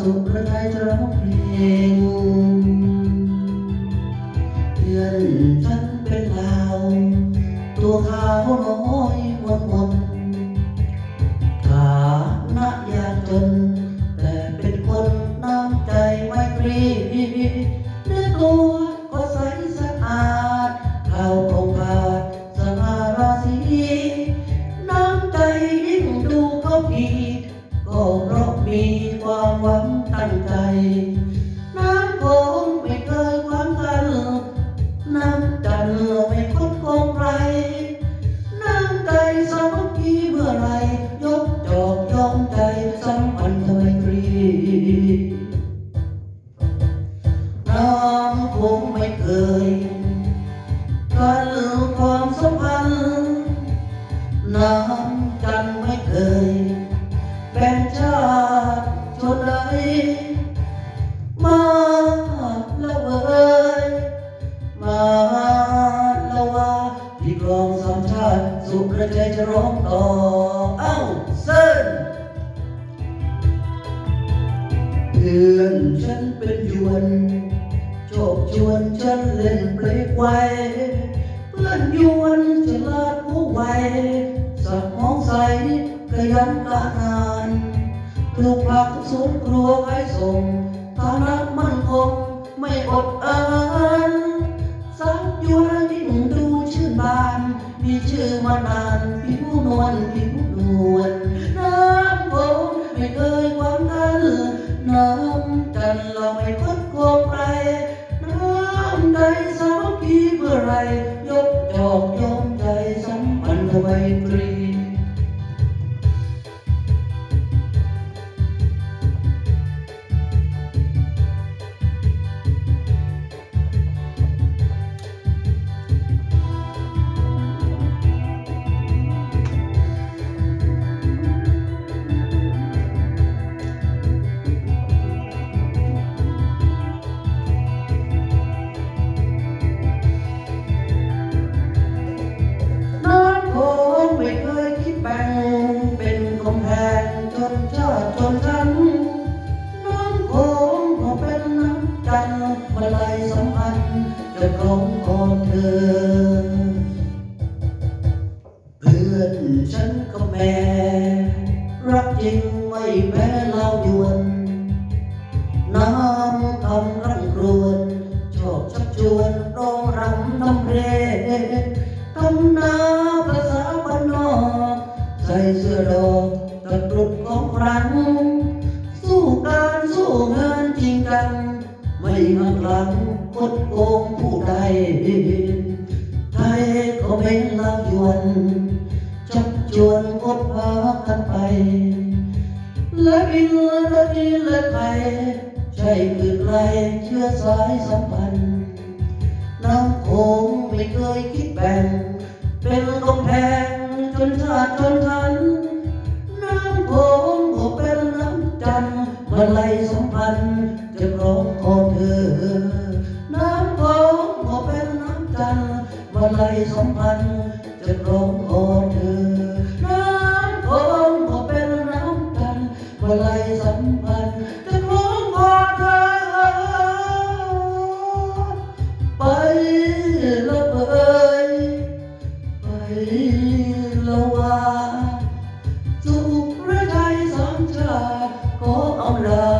สุขพระทัยจะร้องเพลงเพื่อนฉันเป็นดาว ตัวขาวน้อยวนวนฐานะยากจน แต่เป็นคนน้ำใจไม่ตรีเนื้อตัวก็ใสสะอาดเข้าองค์าสมาราสีน้ำใจยิ่งดูเขาดี น้ำคงไม่เคยหวังกันน้ำจันทร์ไม่คดโกงใครน้ำใจสามัคคีเมื่อไรยกจอกยอมใจสัมพันธไมตรีน้ำคงไม่เคยกันความสัมพันธ์น้ำจันทร์ไม่เคยแบ่งชาติชนใด องสามชาติ สุรใจจะร้องต่อ เอ้าเซินเพื่อนฉันเป็นยวนโชคชวนฉันเล่นเปลกไว้เพื่อนยวนฉลาดผู้ไวสักมองใสขยันกะงานปลูกผักสวนครัวขายส่งฐานะมั่นคงไม่อดอาห ยกจอกยอมใจสัมพันธไมตรี จะคล้องคอเธอ เพื่อนฉันก็แม่ รักจริงไม่แพ้เล่ายวน น้ำคำร่ำรวนชอบชักชวนร้องรำน้ำเพลงทำนาภาษาบ้านนอกใส่เสื้อดอกตะกรุดของครั้งสู้การสู้งานจริงจัง ไม่หักหลังกดโกงผู้ใดไทยก็เป็นลาวยวนชักชวนคบพากันไป และอินและดีและไทยใช่คือใครเชื้อสายสัมพันธ์น้ำโขงไม่เคยคิดแบ่ง เป็นกำแพงจนชาติจนทัน น้ำโขงก็เป็นน้ำจันทร์มาไล่ วันทร์มาไล่สัมพันธ์จะร้องขอเธอน้ำโขงก็เป็นน้ำจันทร์มาไล่สัมพันธ์จะร้องขอเธอไปละเบยไปละว่าสุขระไทยสามชาขอเอาลา